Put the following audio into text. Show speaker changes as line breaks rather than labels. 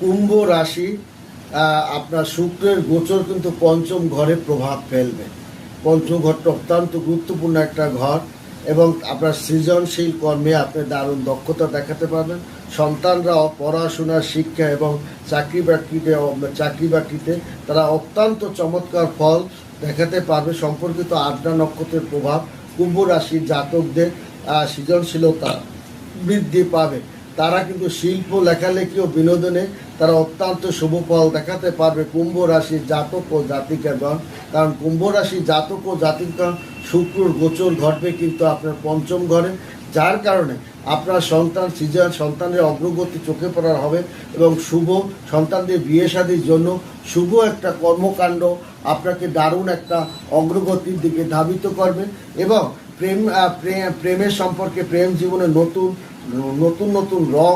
কুম্ভ রাশি আপনার শুক্রের গোচর কিন্তু পঞ্চম ঘরে প্রভাব ফেলবে। পঞ্চম ঘরটা অত্যন্ত গুরুত্বপূর্ণ একটা ঘর এবং আপনার সৃজনশীল কর্মে আপনি দারুণ দক্ষতা দেখাতে পারবেন। সন্তানরা পড়াশোনার শিক্ষা এবং চাকরি বাকরিতে চাকরি বাকরিতে তারা অত্যন্ত চমৎকার ফল দেখাতে পারবে। সম্পর্কিত আড্ডা নক্ষত্রের প্রভাব কুম্ভ রাশির জাতকদের সৃজনশীলতা বৃদ্ধি পাবে। তারা কিন্তু শিল্প, লেখালেখি ও বিনোদনে তারা অত্যন্ত শুভ ফল দেখাতে পারবে কুম্ভ রাশির জাতক ও জাতিকাগণ। কারণ কুম্ভ রাশির জাতক ও জাতিকাগণ শুক্রর গোচর ঘটবে কিন্তু আপনার পঞ্চম ঘরে, যার কারণে আপনার সন্তান সৃজন, সন্তানের অগ্রগতি চোখে পড়ার হবে এবং শুভ সন্তানদের বিয়ে শাদির জন্য শুভ একটা কর্মকাণ্ড আপনাকে দারুণ একটা অগ্রগতির দিকে ধাবিত করবে এবং প্রেম প্রেমের সম্পর্কে প্রেম জীবনে নতুন নতুন নতুন রং